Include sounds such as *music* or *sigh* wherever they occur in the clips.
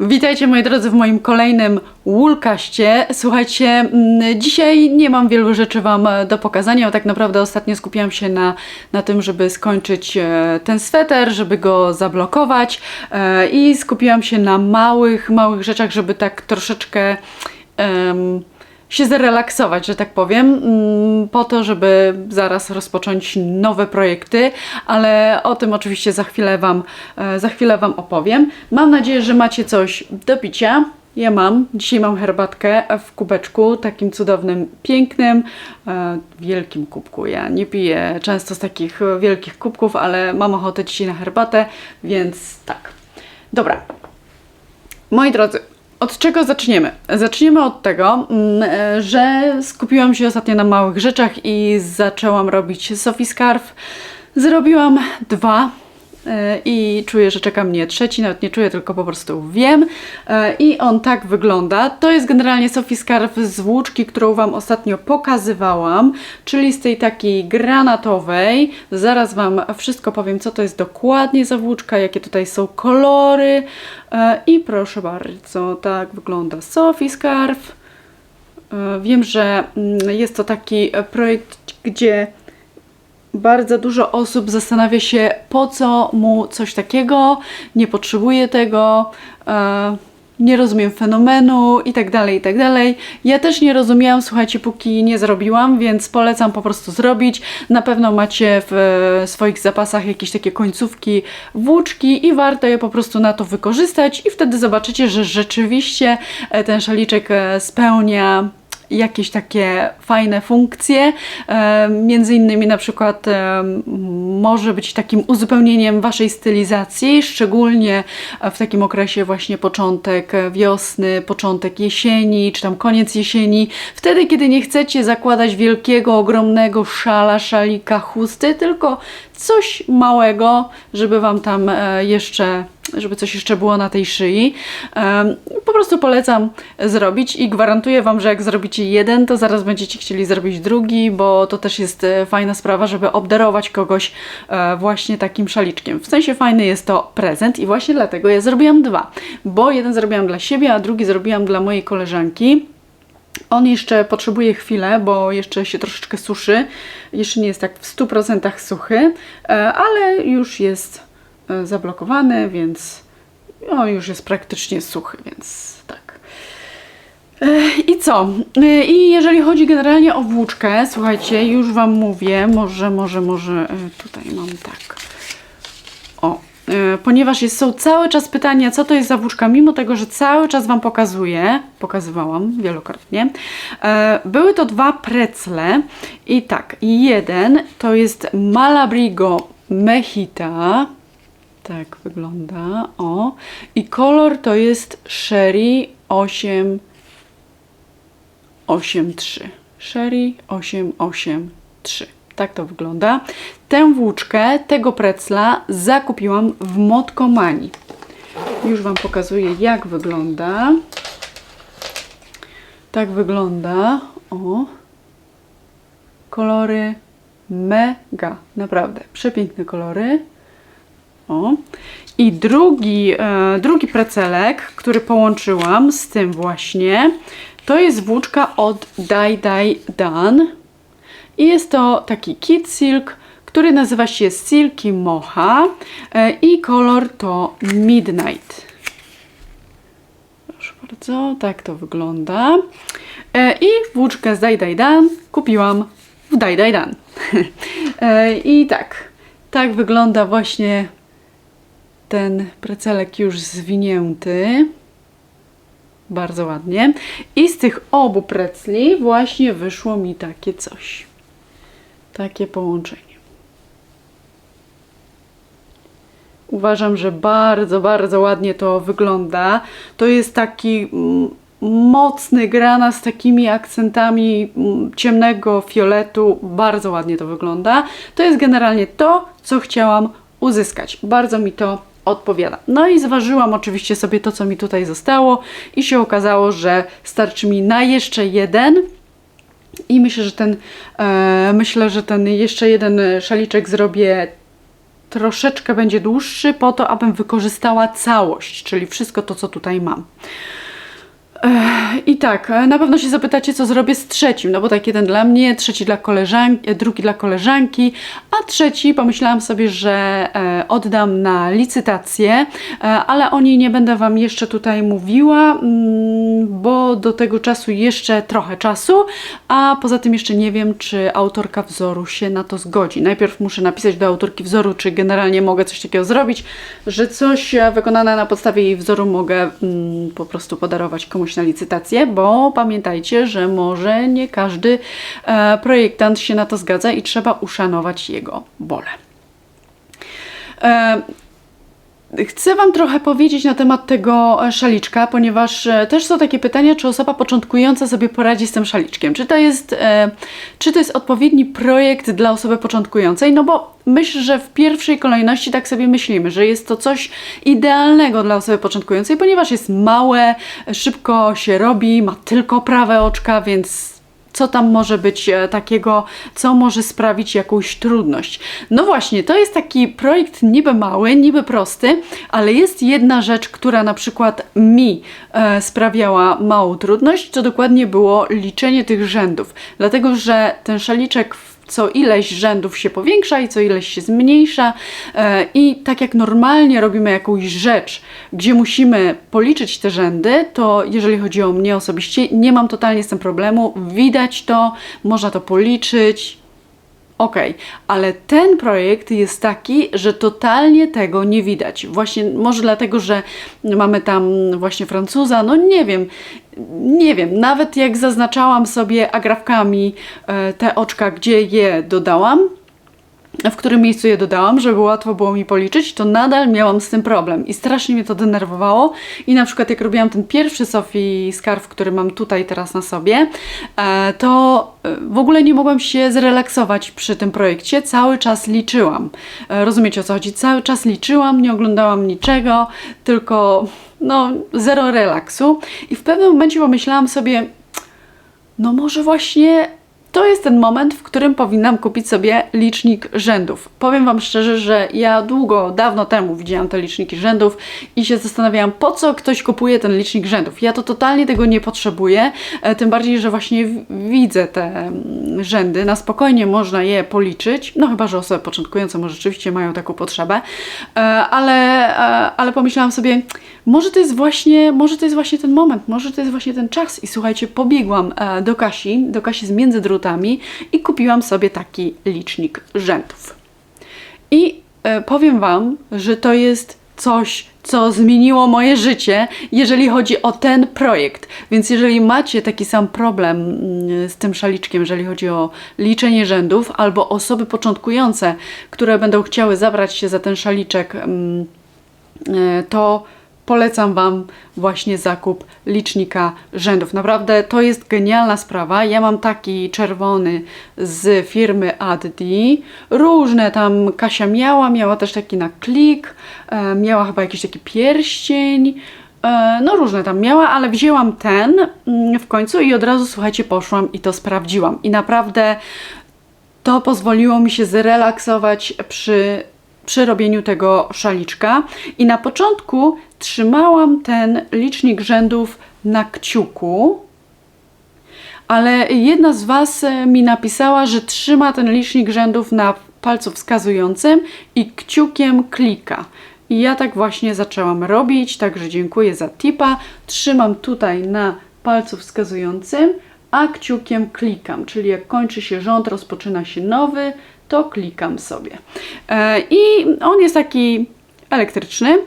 Witajcie moi drodzy w moim kolejnym Woolkaście. Słuchajcie, mm, dzisiaj nie mam wielu rzeczy Wam e, do pokazania, tak naprawdę ostatnio skupiłam się na, na tym, żeby skończyć e, ten sweter, żeby go zablokować e, i skupiłam się na małych, małych rzeczach, żeby tak troszeczkę em, się zrelaksować, że tak powiem, mm, po to, żeby zaraz rozpocząć nowe projekty, ale o tym oczywiście za chwilę Wam, e, za chwilę wam opowiem. Mam nadzieję, że macie coś do picia. Ja mam. Dzisiaj mam herbatkę w kubeczku, takim cudownym, pięknym, e, wielkim kubku. Ja nie piję często z takich wielkich kubków, ale mam ochotę dzisiaj na herbatę, więc tak. Dobra, Moi drodzy, od czego zaczniemy? Zaczniemy od tego, mm, e, że skupiłam się ostatnio na małych rzeczach i zaczęłam robić Sophie Scarf. Zrobiłam dwa i czuję, że czeka mnie trzeci, nawet nie czuję, tylko po prostu wiem. E, I on tak wygląda. To jest generalnie Sophie Scarf z włóczki, którą Wam ostatnio pokazywałam, czyli z tej takiej granatowej. Zaraz Wam wszystko powiem, co to jest dokładnie za włóczka, jakie tutaj są kolory. E, I proszę bardzo, tak wygląda Sophie Scarf. E, Wiem, że mm, jest to taki e, projekt, gdzie bardzo dużo osób zastanawia się, po co mu coś takiego, nie potrzebuje tego, e, nie rozumiem fenomenu i tak dalej, i tak. Ja też nie rozumiałam, słuchajcie, póki nie zrobiłam, więc polecam po prostu zrobić. Na pewno macie w e, swoich zapasach jakieś takie końcówki włóczki i warto je po prostu na to wykorzystać i wtedy zobaczycie, że rzeczywiście e, ten szaliczek e, spełnia jakieś takie fajne funkcje. Między innymi na przykład może być takim uzupełnieniem waszej stylizacji, szczególnie w takim okresie właśnie początek wiosny, początek jesieni, czy tam koniec jesieni. Wtedy, kiedy nie chcecie zakładać wielkiego, ogromnego szala, szalika, chusty, tylko coś małego, żeby wam tam e, jeszcze żeby coś jeszcze było na tej szyi. Po prostu polecam zrobić i gwarantuję Wam, że jak zrobicie jeden, to zaraz będziecie chcieli zrobić drugi, bo to też jest e, fajna sprawa, żeby obdarować kogoś e, właśnie takim szaliczkiem. W sensie fajny jest to prezent i właśnie dlatego ja zrobiłam dwa, bo jeden zrobiłam dla siebie, a drugi zrobiłam dla mojej koleżanki. On jeszcze potrzebuje chwilę, bo jeszcze się troszeczkę suszy. Jeszcze nie jest tak w 100% suchy, e, ale już jest e, zablokowany, więc no, już jest praktycznie suchy, więc tak. E, I co? I jeżeli chodzi generalnie o włóczkę, słuchajcie, już Wam mówię, może, może, może tutaj mam tak. E, ponieważ jest, są cały czas pytania, co to jest za włóczka, mimo tego, że cały czas Wam pokazuję, pokazywałam wielokrotnie, e, były to dwa precle i tak, jeden to jest Malabrigo Mejita, tak wygląda, o, i kolor to jest Sherry 8 83. Sherry 883. Tak to wygląda. Tę włóczkę, tego precla zakupiłam w Motkomani. Już Wam pokazuję, jak wygląda. Tak wygląda. O. Kolory mega. Naprawdę. Przepiękne kolory. O. I drugi, e, drugi precelek, który połączyłam z tym właśnie, to jest włóczka od Dye Dye Dan. I jest to taki kit silk, który nazywa się Silky Mocha e, i kolor to Midnight. Proszę bardzo, tak to wygląda. E, I włóczkę z Dye Dye Dan kupiłam w Dye Dye Dan. *laughs* E, I tak, tak wygląda właśnie ten precelek już zwinięty. Bardzo ładnie. I z tych obu precli właśnie wyszło mi takie coś. Takie połączenie. Uważam, że bardzo, bardzo ładnie to wygląda. To jest taki mm, mocny grana z takimi akcentami mm, ciemnego fioletu. Bardzo ładnie to wygląda. To jest generalnie to, co chciałam uzyskać. Bardzo mi to odpowiada. No i zważyłam oczywiście sobie to, co mi tutaj zostało i się okazało, że starczy mi na jeszcze jeden. I myślę, że ten, e, myślę, że ten jeszcze jeden szaliczek zrobię troszeczkę będzie dłuższy po to, abym wykorzystała całość, czyli wszystko to, co tutaj mam. I tak, e, na pewno się zapytacie, co zrobię z trzecim, no bo tak jeden dla mnie, trzeci dla koleżanki, e, drugi dla koleżanki, a trzeci pomyślałam sobie, że e, oddam na licytację, ale o niej nie będę Wam jeszcze tutaj mówiła, mm, bo do tego czasu jeszcze trochę czasu, a poza tym jeszcze nie wiem, czy autorka wzoru się na to zgodzi. Najpierw muszę napisać do autorki wzoru, czy generalnie mogę coś takiego zrobić, że coś wykonane na podstawie jej wzoru mogę mm, po prostu podarować komuś na licytację, bo pamiętajcie, że może nie każdy e, projektant się na to zgadza i trzeba uszanować jego wolę. Chcę Wam trochę powiedzieć na temat tego e, szaliczka, ponieważ e, też są takie pytania, czy osoba początkująca sobie poradzi z tym szaliczkiem. Czy to jest, e, czy to jest odpowiedni projekt dla osoby początkującej? No bo myślę, że w pierwszej kolejności tak sobie myślimy, że jest to coś idealnego dla osoby początkującej, ponieważ jest małe, szybko się robi, ma tylko prawe oczka, więc co tam może być e, takiego, co może sprawić jakąś trudność. No właśnie, to jest taki projekt niby mały, niby prosty, ale jest jedna rzecz, która na przykład mi e, sprawiała małą trudność, to dokładnie było liczenie tych rzędów. Dlatego, że ten szaliczek w co ileś rzędów się powiększa i co ileś się zmniejsza. E, I tak jak normalnie robimy jakąś rzecz, gdzie musimy policzyć te rzędy, to jeżeli chodzi o mnie osobiście, nie mam totalnie z tym problemu. Widać to, można to policzyć, Ok, ale ten projekt jest taki, że totalnie tego nie widać. Właśnie może dlatego, że mamy tam właśnie Francuza, no nie wiem, nie wiem, nawet jak zaznaczałam sobie agrafkami e, te oczka, gdzie je dodałam, w którym miejscu je dodałam, żeby łatwo było mi policzyć, to nadal miałam z tym problem i strasznie mnie to denerwowało. I na przykład jak robiłam ten pierwszy Sophie skarf, który mam tutaj teraz na sobie, e, to e, w ogóle nie mogłam się zrelaksować przy tym projekcie, cały czas liczyłam. E, rozumiecie o co chodzi? Cały czas liczyłam, nie oglądałam niczego, tylko no zero relaksu i w pewnym momencie pomyślałam sobie, no może właśnie to jest ten moment, w którym powinnam kupić sobie licznik rzędów. Powiem Wam szczerze, że ja długo, dawno temu widziałam te liczniki rzędów i się zastanawiałam, po co ktoś kupuje ten licznik rzędów. Ja to totalnie tego nie potrzebuję, e, tym bardziej, że właśnie widzę te mm, rzędy, na spokojnie można je policzyć, no chyba, że osoby początkujące może rzeczywiście mają taką potrzebę, e, ale, e, ale pomyślałam sobie, może to jest właśnie, może to jest właśnie ten moment, może to jest właśnie ten czas i słuchajcie, pobiegłam do Kasi, do Kasi z I kupiłam sobie taki licznik rzędów. I e, powiem Wam, że to jest coś, co zmieniło moje życie, jeżeli chodzi o ten projekt. Więc jeżeli macie taki sam problem mm, z tym szaliczkiem, jeżeli chodzi o liczenie rzędów, albo osoby początkujące, które będą chciały zabrać się za ten szaliczek, mm, e, to polecam Wam właśnie zakup licznika rzędów. Naprawdę to jest genialna sprawa. Ja mam taki czerwony z firmy AdD. Różne tam Kasia miała, miała też taki na klik, e, miała chyba jakiś taki pierścień. E, no różne tam miała, ale wzięłam ten mm, w końcu i od razu, słuchajcie, poszłam i to sprawdziłam. I naprawdę to pozwoliło mi się zrelaksować przy przy robieniu tego szaliczka i na początku trzymałam ten licznik rzędów na kciuku, ale jedna z Was e, mi napisała, że trzyma ten licznik rzędów na palcu wskazującym i kciukiem klika. I ja tak właśnie zaczęłam robić, także dziękuję za tipa. Trzymam tutaj na palcu wskazującym, a kciukiem klikam, czyli jak kończy się rząd, rozpoczyna się nowy, to klikam sobie. E, I on jest taki elektryczny.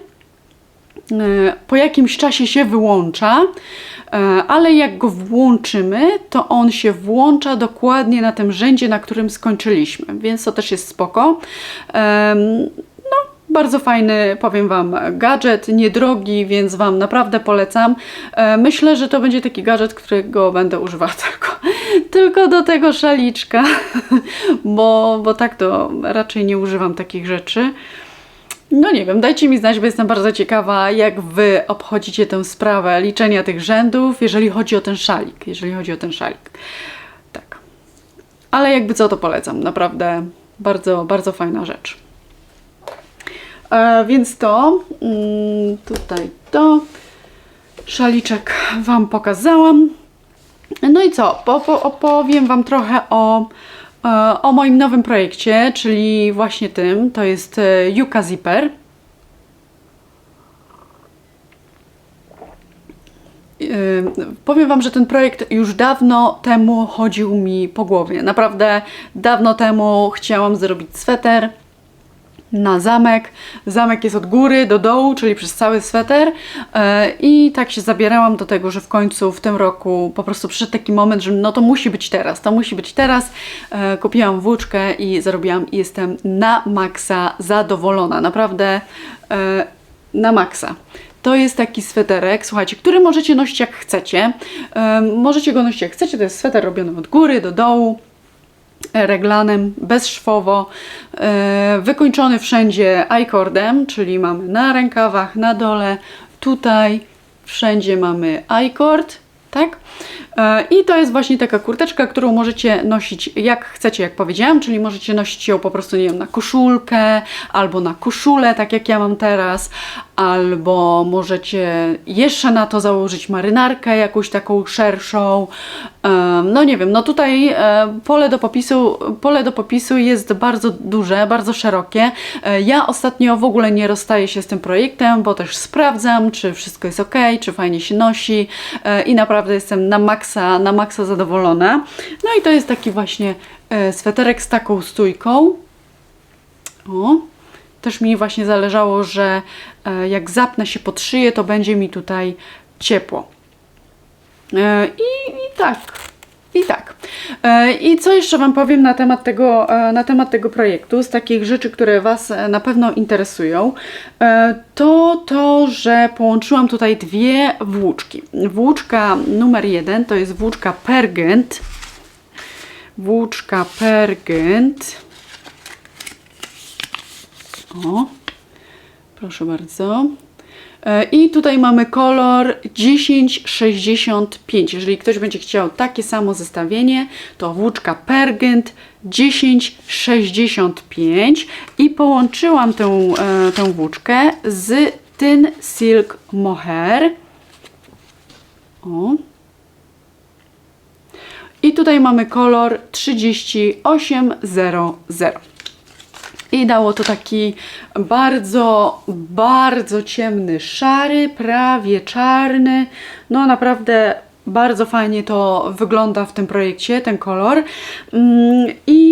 E, po jakimś czasie się wyłącza, e, ale jak go włączymy, to on się włącza dokładnie na tym rzędzie, na którym skończyliśmy, więc to też jest spoko. Bardzo fajny, powiem Wam, gadżet, niedrogi, więc Wam naprawdę polecam. Myślę, że to będzie taki gadżet, którego będę używała *laughs* tylko, tylko do tego szaliczka, bo, bo tak to raczej nie używam takich rzeczy. No nie wiem, dajcie mi znać, bo jestem bardzo ciekawa, jak Wy obchodzicie tę sprawę liczenia tych rzędów, jeżeli chodzi o ten szalik, jeżeli chodzi o ten szalik. Tak. Ale jakby co, to polecam. Naprawdę bardzo, bardzo fajna rzecz. E, więc to, mm, tutaj to, szaliczek Wam pokazałam. No i co? Po, po, opowiem Wam trochę o, e, o moim nowym projekcie, czyli właśnie tym. To jest e, Yuka Zipper. Yy, powiem Wam, że ten projekt już dawno temu chodził mi po głowie. Naprawdę dawno temu chciałam zrobić sweter na zamek. Zamek jest od góry do dołu, czyli przez cały sweter. Yy, I tak się zabierałam do tego, że w końcu w tym roku po prostu przyszedł taki moment, że no to musi być teraz, to musi być teraz. Yy, Kupiłam włóczkę i zarobiłam i jestem na maksa zadowolona. Naprawdę yy, na maksa. To jest taki sweterek, słuchajcie, który możecie nosić jak chcecie. Możecie go nosić jak chcecie, to jest sweter robiony od góry do dołu, e, reglanem, bezszwowo, e, wykończony wszędzie i-cordem, czyli mamy na rękawach, na dole, tutaj, wszędzie mamy i-cord, tak? E, I to jest właśnie taka kurteczka, którą możecie nosić jak chcecie, jak powiedziałam, czyli możecie nosić ją po prostu, nie wiem, na koszulkę albo na koszulę, tak jak ja mam teraz, albo możecie jeszcze na to założyć marynarkę jakąś taką szerszą. E, No nie wiem, no tutaj e, pole do popisu, pole do popisu jest bardzo duże, bardzo szerokie. Ja ostatnio w ogóle nie rozstaję się z tym projektem, bo też sprawdzam, czy wszystko jest ok, czy fajnie się nosi i naprawdę jestem na maksa, na maksa zadowolona. No i to jest taki właśnie e, sweterek z taką stójką. O, też mi właśnie zależało, że e, jak zapnę się pod szyję, to będzie mi tutaj ciepło. E, I, I tak. I tak. E, I co jeszcze Wam powiem na temat, tego, e, na temat tego projektu, z takich rzeczy, które Was e, na pewno interesują, to to, że połączyłam tutaj dwie włóczki. Włóczka numer jeden to jest włóczka Pergent. Włóczka Pergent. O, proszę bardzo. I tutaj mamy kolor 1065. Jeżeli ktoś będzie chciał takie samo zestawienie, to włóczka Pergent 1065 i połączyłam tę, e, tę włóczkę z Thin Silk Mohair. O. I tutaj mamy kolor 3800. I dało to taki bardzo, bardzo ciemny szary, prawie czarny. No naprawdę bardzo fajnie to wygląda w tym projekcie, ten kolor. Mm, I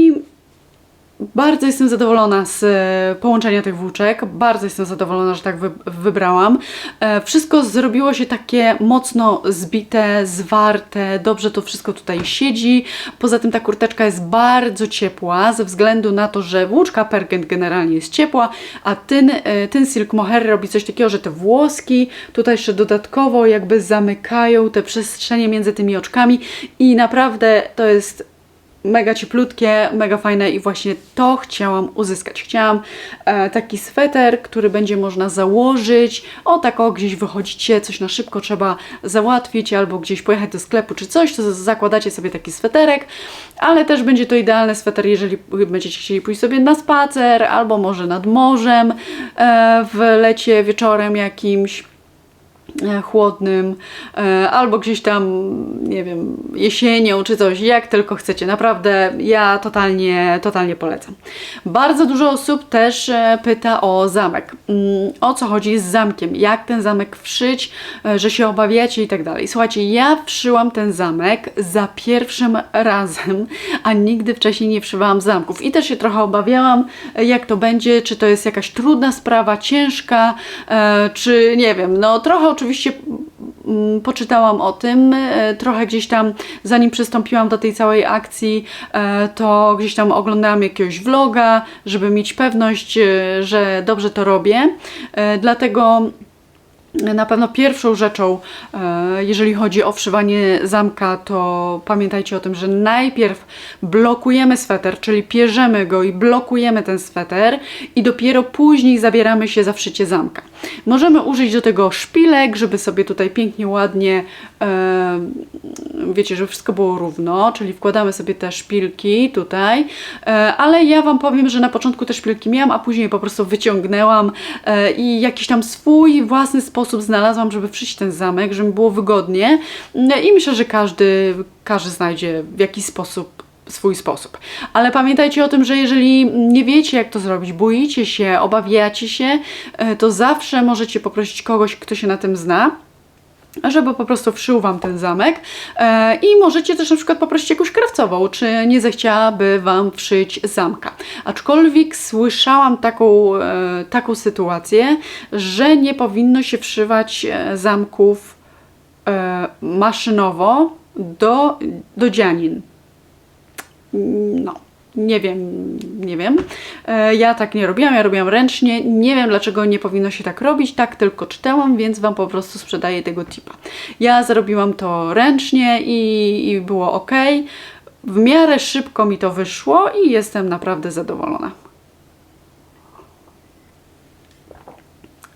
bardzo jestem zadowolona z e, połączenia tych włóczek. Bardzo jestem zadowolona, że tak wy, wybrałam. E, Wszystko zrobiło się takie mocno zbite, zwarte. Dobrze to wszystko tutaj siedzi. Poza tym ta kurteczka jest bardzo ciepła, ze względu na to, że włóczka Pergent generalnie jest ciepła, a ten, e, ten Silk Mohair robi coś takiego, że te włoski tutaj jeszcze dodatkowo jakby zamykają te przestrzenie między tymi oczkami i naprawdę to jest mega cieplutkie, mega fajne i właśnie to chciałam uzyskać. Chciałam e, taki sweter, który będzie można założyć. O tak o, gdzieś wychodzicie, coś na szybko trzeba załatwić albo gdzieś pojechać do sklepu czy coś, to zakładacie sobie taki sweterek, ale też będzie to idealny sweter, jeżeli będziecie chcieli pójść sobie na spacer albo może nad morzem e, w lecie wieczorem jakimś chłodnym, e, albo gdzieś tam, nie wiem, jesienią czy coś, jak tylko chcecie. Naprawdę ja totalnie, totalnie polecam. Bardzo dużo osób też e, pyta o zamek. Mm, O co chodzi z zamkiem? Jak ten zamek wszyć, e, że się obawiacie i tak dalej. Słuchajcie, ja wszyłam ten zamek za pierwszym razem, a nigdy wcześniej nie wszywałam zamków. I też się trochę obawiałam, e, jak to będzie, czy to jest jakaś trudna sprawa, ciężka, e, czy nie wiem, no trochę oczywiście mm, poczytałam o tym, e, trochę gdzieś tam, zanim przystąpiłam do tej całej akcji, e, to gdzieś tam oglądałam jakiegoś vloga, żeby mieć pewność, e, że dobrze to robię. Dlatego na pewno pierwszą rzeczą, e, jeżeli chodzi o wszywanie zamka, to pamiętajcie o tym, że najpierw blokujemy sweter, czyli pierzemy go i blokujemy ten sweter i dopiero później zabieramy się za wszycie zamka. Możemy użyć do tego szpilek, żeby sobie tutaj pięknie, ładnie e, wiecie, żeby wszystko było równo, czyli wkładamy sobie te szpilki tutaj, e, ale ja Wam powiem, że na początku te szpilki miałam, a później po prostu wyciągnęłam i jakiś tam swój własny sposób znalazłam, żeby wszyć ten zamek, żeby było wygodnie E, i myślę, że każdy, każdy znajdzie w jakiś sposób swój sposób. Ale pamiętajcie o tym, że jeżeli nie wiecie, jak to zrobić, boicie się, obawiacie się, e, to zawsze możecie poprosić kogoś, kto się na tym zna żeby po prostu wszył Wam ten zamek e, i możecie też na przykład poprosić jakąś krawcową, czy nie zechciałaby Wam wszyć zamka. Aczkolwiek słyszałam taką, e, taką sytuację, że nie powinno się wszywać e, zamków maszynowo do, do dzianin. No, nie wiem, nie wiem. E, Ja tak nie robiłam, ja robiłam ręcznie. Nie wiem, dlaczego nie powinno się tak robić. Tak tylko czytałam, więc Wam po prostu sprzedaję tego tipa. Ja zrobiłam to ręcznie i, i było ok. W miarę szybko mi to wyszło i jestem naprawdę zadowolona.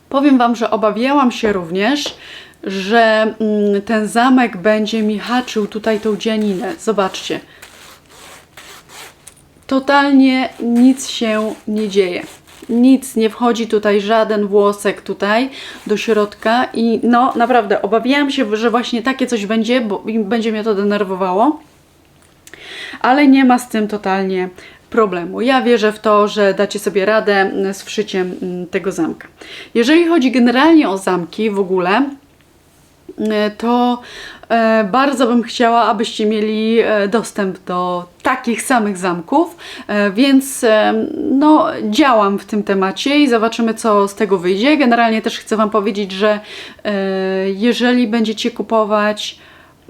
Powiem Wam, że obawiałam się również, że mm, ten zamek będzie mi haczył tutaj tą dzianinę. Zobaczcie. Totalnie nic się nie dzieje. Nic nie wchodzi tutaj, żaden włosek tutaj do środka i no naprawdę obawiałam się, że właśnie takie coś będzie, bo będzie mnie to denerwowało ale nie ma z tym totalnie problemu. Ja wierzę w to, że dacie sobie radę z wszyciem mm, tego zamka. Jeżeli chodzi generalnie o zamki w ogóle, e, to bardzo bym chciała, abyście mieli e, dostęp do takich samych zamków, e, więc e, no, działam w tym temacie i zobaczymy, co z tego wyjdzie. Generalnie też chcę Wam powiedzieć, że e, jeżeli będziecie kupować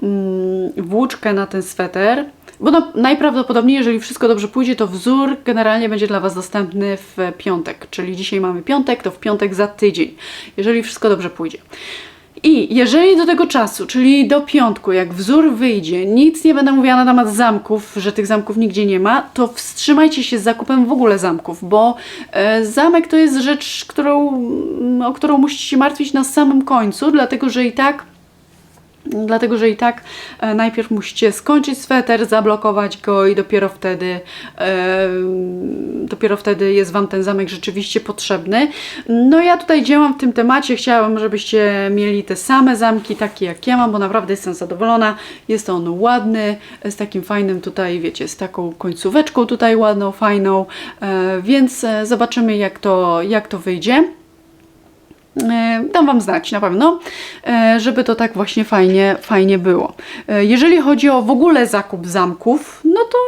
mm, włóczkę na ten sweter, bo no, najprawdopodobniej, jeżeli wszystko dobrze pójdzie, to wzór generalnie będzie dla Was dostępny w piątek. Czyli dzisiaj mamy piątek, to w piątek za tydzień, jeżeli wszystko dobrze pójdzie. I jeżeli do tego czasu, czyli do piątku, jak wzór wyjdzie, nic nie będę mówiła na temat zamków, że tych zamków nigdzie nie ma, to wstrzymajcie się z zakupem w ogóle zamków, bo e, zamek to jest rzecz, którą, o którą musicie się martwić na samym końcu, dlatego że i tak Dlatego, że i tak e, najpierw musicie skończyć sweter, zablokować go i dopiero wtedy e, dopiero wtedy jest Wam ten zamek rzeczywiście potrzebny. No ja tutaj działam w tym temacie, chciałabym, żebyście mieli te same zamki, takie jak ja mam, bo naprawdę jestem zadowolona. Jest on ładny, z takim fajnym tutaj, wiecie, z taką końcóweczką tutaj ładną, fajną, e, więc zobaczymy jak to, jak to wyjdzie. E, Dam Wam znać na pewno, e, żeby to tak właśnie fajnie, fajnie było. E, Jeżeli chodzi o w ogóle zakup zamków, no to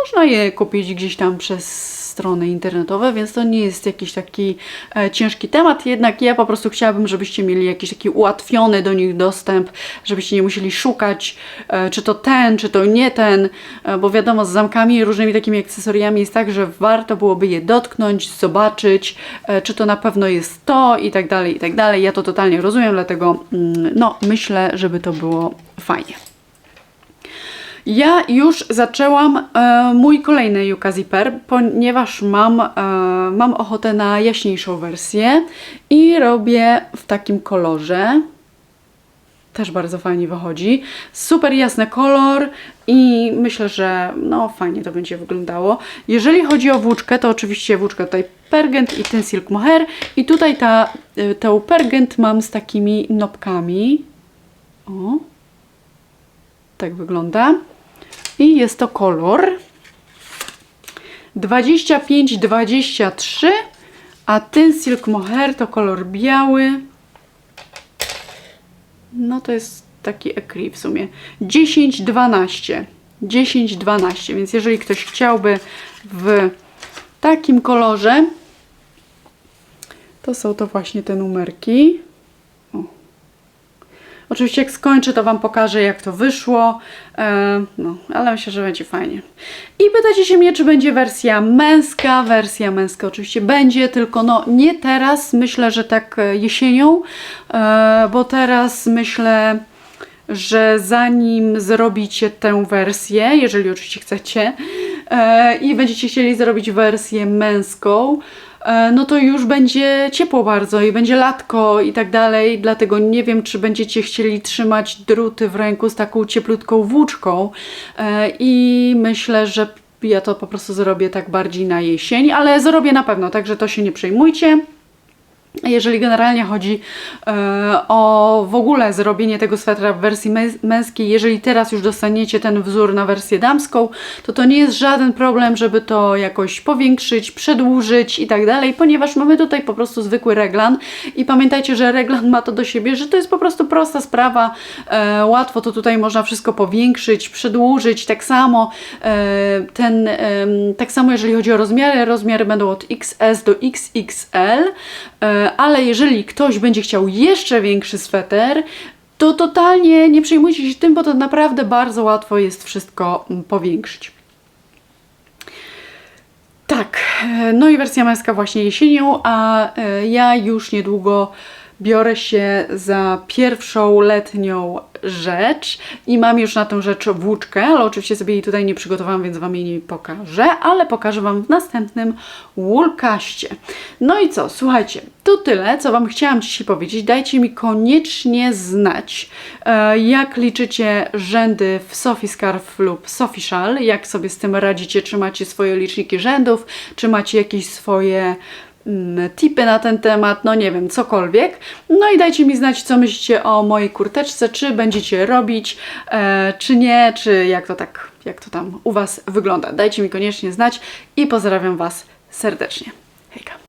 można je kupić gdzieś tam przez strony internetowe, więc to nie jest jakiś taki e, ciężki temat, jednak ja po prostu chciałabym, żebyście mieli jakiś taki ułatwiony do nich dostęp, żebyście nie musieli szukać, e, czy to ten, czy to nie ten, e, bo wiadomo, z zamkami i różnymi takimi akcesoriami jest tak, że warto byłoby je dotknąć, zobaczyć, e, czy to na pewno jest to i tak dalej, i tak dalej. Ja to totalnie rozumiem, dlatego mm, no, myślę, żeby to było fajnie. Ja już zaczęłam e, mój kolejny Yuka Zipper, ponieważ mam, e, mam ochotę na jaśniejszą wersję i robię w takim kolorze. Też bardzo fajnie wychodzi. Super jasny kolor i myślę, że no fajnie to będzie wyglądało. Jeżeli chodzi o włóczkę, to oczywiście włóczka tutaj Pergent i ten Silk Mohair i tutaj ta, y, tę Pergent mam z takimi nopkami. O, tak wygląda. I jest to kolor 25-23, a ten Silk Mohair to kolor biały. No to jest taki ecri w sumie. 10-12. 10-12, więc jeżeli ktoś chciałby w takim kolorze, to są to właśnie te numerki. Oczywiście jak skończę, to Wam pokażę jak to wyszło, e, no, ale myślę, że będzie fajnie. I pytacie się mnie, czy będzie wersja męska. Wersja męska oczywiście będzie, tylko no nie teraz, myślę, że tak e, jesienią, e, bo teraz myślę, że zanim zrobicie tę wersję, jeżeli oczywiście chcecie, i będziecie chcieli zrobić wersję męską, no to już będzie ciepło bardzo i będzie latko i tak dalej, dlatego nie wiem, czy będziecie chcieli trzymać druty w ręku z taką cieplutką włóczką e, i myślę, że ja to po prostu zrobię tak bardziej na jesień, ale zrobię na pewno, także to się nie przejmujcie. Jeżeli generalnie chodzi e, o w ogóle zrobienie tego swetra w wersji męs- męskiej, jeżeli teraz już dostaniecie ten wzór na wersję damską, to to nie jest żaden problem, żeby to jakoś powiększyć, przedłużyć i tak dalej, ponieważ mamy tutaj po prostu zwykły reglan i pamiętajcie, że reglan ma to do siebie, że to jest po prostu prosta sprawa, e, łatwo to tutaj można wszystko powiększyć, przedłużyć, tak samo e, ten, tak samo jeżeli chodzi o rozmiary, rozmiary będą od XS do XXL, ale jeżeli ktoś będzie chciał jeszcze większy sweter, to totalnie nie przejmujcie się tym, bo to naprawdę bardzo łatwo jest wszystko powiększyć. Tak, e, no i wersja męska właśnie jesienią, a e, ja już niedługo biorę się za pierwszą letnią rzecz i mam już na tę rzecz włóczkę, ale oczywiście sobie jej tutaj nie przygotowałam, więc Wam jej nie pokażę, ale pokażę Wam w następnym Woolcaście. No i co, słuchajcie, to tyle, co Wam chciałam dzisiaj powiedzieć. Dajcie mi koniecznie znać, e, jak liczycie rzędy w Sophie Scarf lub Sophie Shell, jak sobie z tym radzicie, czy macie swoje liczniki rzędów, czy macie jakieś swoje tipy na ten temat, no nie wiem, cokolwiek. No i dajcie mi znać, co myślicie o mojej kurteczce, czy będziecie robić, e, czy nie, czy jak to tak, jak to tam u Was wygląda. Dajcie mi koniecznie znać i pozdrawiam Was serdecznie. Hejka.